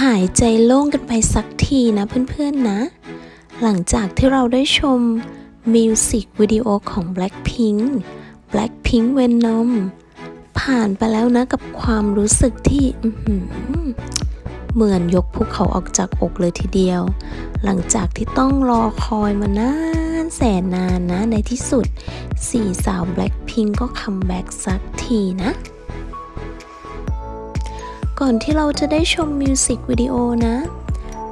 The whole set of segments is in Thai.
หายใจโล่งกันไปสักทีนะเพื่อนๆนะ หลังจากที่เราได้ชมมิวสิกวิดีโอของ Blackpink Blackpink Venom ผ่านไปแล้วนะกับความรู้สึกที่เหมือนยกภูเขาออกจากอกเลยทีเดียว หลังจากที่ต้องรอคอยมานานแสนนานนะ ในที่สุดสี่สาว Blackpink ก็คัมแบ็กสักทีนะ ก่อนที่เราจะได้ชมมิวสิกวิดีโอนะ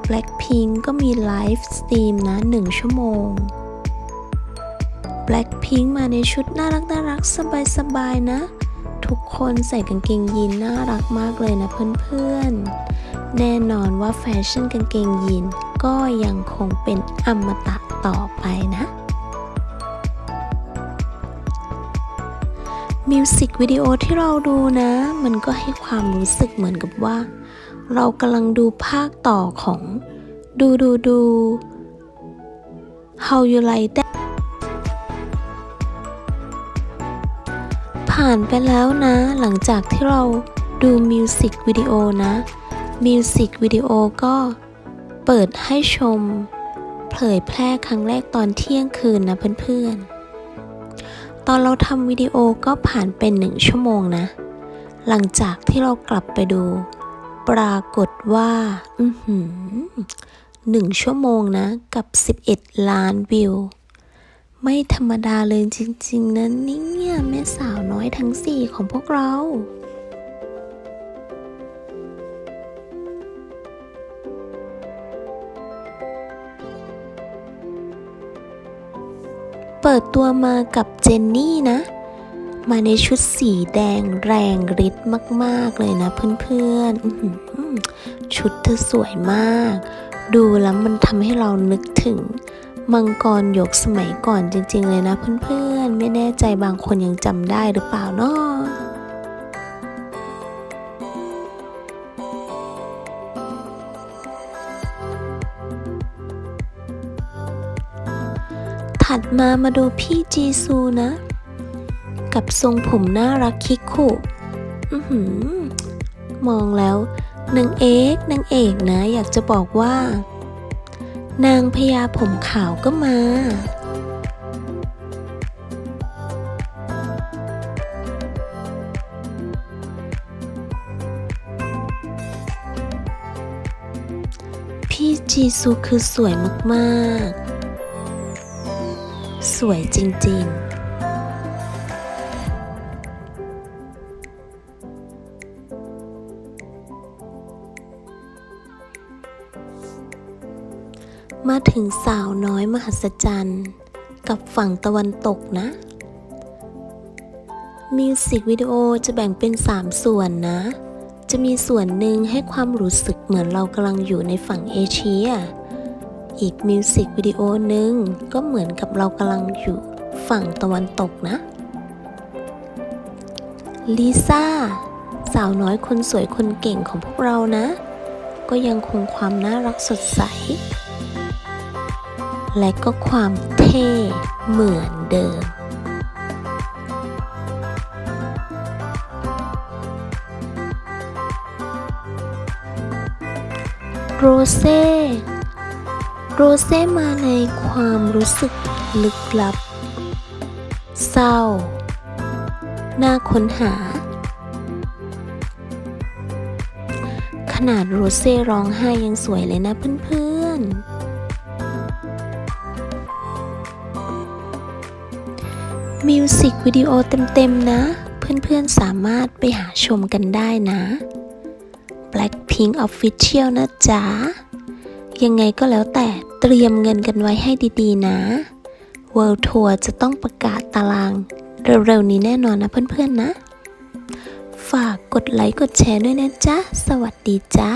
Blackpink ก็มีไลฟ์สตรีมนะ1 ชั่วโมง Blackpink มาในชุดน่ารักน่ารักสบายสบายๆนะ ทุกคนใส่กางเกงยีนน่ารักมากเลยนะเพื่อนๆ แน่นอนว่าแฟชั่นกางเกงยีนก็ยังคงเป็นอมตะต่อไปนะ มิวสิกวิดีโอที่เราดูนะ มันก็ให้ความรู้สึกเหมือนกับว่า เรากำลังดูภาคต่อของดูดูดู How You Like That ผ่านไปแล้วนะ หลังจากที่เราดูมิวสิกวิดีโอนะมิวสิกวิดีโอก็เปิดให้ชม เผยแพร่ครั้งแรกตอนเที่ยงคืนนะเพื่อนๆ ตอนเราทำวิดีโอก็ผ่านเป็นหนึ่งชั่วโมงนะ หลังจากที่เรากลับไปดู ปรากฏว่า อือหือหนึ่งชั่วโมงนะ กับ 11 ล้านวิว ไม่ธรรมดาเลยจริง ๆนะเนี่ยแม่สาวน้อยทั้ง4ของพวกเรา เปิดตัวมากับเจนนี่นะ มาในชุดสีแดงแรงฤทธิ์มากๆเลยนะเพื่อนๆ ชุดเธอสวยมาก ดูแล้วมันทำให้เรานึกถึงมังกรหยกสมัยก่อนจริงๆเลยนะเพื่อนๆ ไม่แน่ใจบางคนยังจำได้หรือเปล่าเนาะ ถัดมามาดูพี่จีซูนะ กับทรงผมน่ารักคิกคุอื้อหือมองแล้วนางเอกนางเอกนะ อยากจะบอกว่า นางพญาผมขาวก็มา พี่จีซูคือสวยมาก ๆ สวยจริงๆมาถึงสาวน้อยมหัศจรรย์กับฝั่งตะวันตกนะ มิวสิกวิดีโอจะแบ่งเป็น 3 ส่วนนะ จะมีส่วนหนึ่งให้ความรู้สึกเหมือนเรากำลังอยู่ในฝั่งเอเชีย อีกมิวสิกวิดีโอหนึ่งก็เหมือนกับเรากำลังอยู่ฝั่งตะวันตกนะ ลิซ่า สาวน้อยคนสวยคนเก่งของพวกเรานะ ก็ยังคงความน่ารักสดใส และก็ความเท่เหมือนเดิมโรเซ่ โรเซ่มาในความรู้สึกลึกลับ เศร้า น่าค้นหา ขนาดโรเซ่ร้องไห้ยังสวยเลยนะเพื่อนๆ มิวสิกวิดีโอเต็มๆนะ เพื่อนๆสามารถไปหาชมกันได้นะ Blackpink Official นะจ๊ะยังไงก็แล้วแต่ เตรียมเงินกันไว้ให้ดีๆ นะ World Tour จะต้องประกาศตาราง เร็วๆ นี้แน่นอนนะเพื่อนๆนะ ฝากกดไลค์กดแชร์ด้วยนะจ๊ะ สวัสดีจ้า